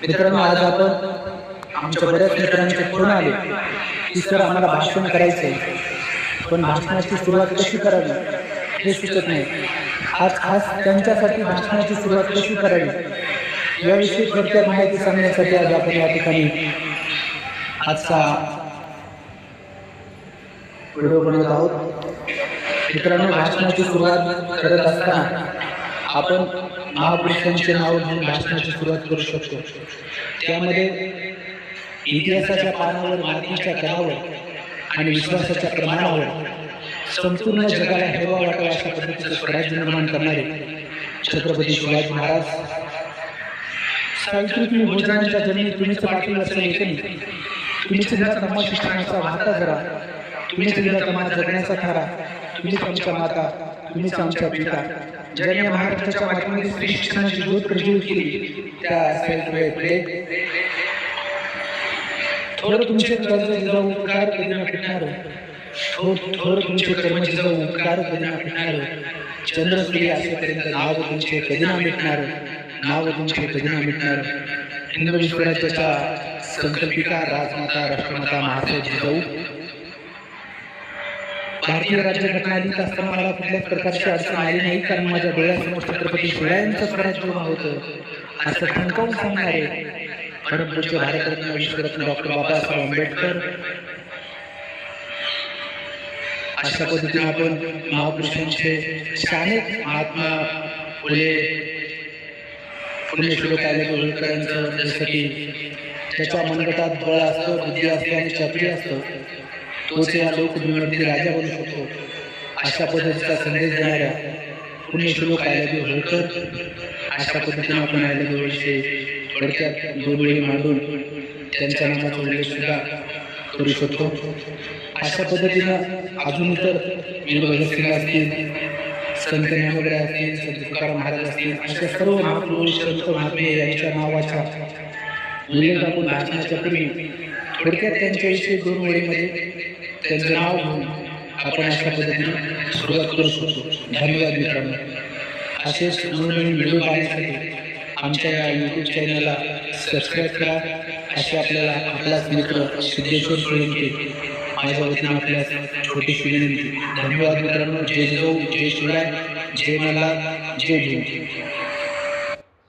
मित्रांनो आज आपण आमच्या बऱ्याच मित्रांचे फोन आले. की सर आम्हाला भाषण करायचं. आहे पण भाषणाची सुरुवात कशी करावी हे सुचत नाही. आज खास त्यांच्यासाठी भाषणाची सुरुवात कशी करावी याविषयी थोडक्यात माहिती सांगण्यासाठी आज आपण या ठिकाणी आजचा व्हिडिओ बनवत आहोत. मित्रांनो भाषणाची सुरुवात करत असताना आपण महापुरुषांचे नाव घेऊन भाषणाची सुरुवात करू शकतो. त्यामध्ये इतिहासाच्या पानावर मातीच्या कलावर आणि विश्वासाच्या प्रमाणावर संपूर्ण जगाला हेवा वाटावा अशा पद्धतीचं स्वराज्य निर्माण करणारे छत्रपती शिवाजी महाराज. सावित्री भोजनाच्या जमिनी तुम्हीच पाठील असेल एकनी तुम्हीच दिला तमा शिक्षणाचा वाहता जरा तुम्हीच दिला तमा जगण्याचा खरा. तुम्हीच आमच्या माता तुम्हीच आमच्या पिता. ज्याने महाराष्ट्राच्या मातीमध्ये स्त्री शिक्षणाची ज्योत प्रज्वलित केली त्या सावित्रीबाई फुले थोडं तुमचे कर्ज जिजाऊ उपकार कधी ना फिटणार थोडं तुमचे कर्म जिजाऊ उपकार कधी ना फिटणार चंद्रसूर्य असेपर्यंत नाव तुमचे कधी ना मिटणार. नाव तुमचे कधी ना मिटणार. हिंदू विश्वराज्याच्या संकल्पिका राजमाता राष्ट्रमाता महाराज जिजाऊ. भारतीय राज्यघटना लिहित असताना मला कुठल्याच प्रकारची अडचण आली नाही कारण माझ्या डोळ्यासमोर छत्रपती शिवरायांचं स्वराज्य उभं होतं. असं ठणकावून सांगणारे परमपूज्य भारतरत्न विश्वरत्न डॉक्टर बाबासाहेब आंबेडकर. अशा पद्धतीने आपण महापुरुषांचे शाने महात्मा फुले पुण्यश्लोक आले होळकरांचं जसं की त्याच्या मनगटात बळ असतं बुद्धी असतं आणि चपरी असतं. तोच या लोकजीवनातील राजा बनू शकतो. अशा पद्धतीचा संदेश देणाऱ्या पुण्यश्लोक आयलादेव होळकर अशा पद्धतीने आपण आयलादेव होळचे थोडक्यात दोन मांडून त्यांच्या नामाचा उल्लेख सुद्धा करू शकतो. अशा पद्धतीनं अजून इतर वीर भगतसिंग असतील संत ज्ञानोबराय असतील संत तुकाराम महाराज असतील अशा सर्व महापुरुष संत महात्मे यांच्या नावाच्या उल्लेख आपण भाषणाच्या पूर्वी थोडक्यात त्यांच्याविषयी दोन वेळेमध्ये त्यांचं नाव घेऊन आपण अशा पद्धतीने सुरुवात करू शकतो. धन्यवाद मित्रांनो. असेच नवनवीन व्हिडिओ पाहण्यासाठी आमच्या या यूट्यूब चॅनलला सबस्क्राईब करा. असे आपल्याला आपलाच मित्र सिद्धेश्वर सोळंके माझ्या वतीने आपल्यास छोटीशी विनंती. धन्यवाद मित्रांनो. जय जिजाऊ जय शिवराय जय मला जय भीम.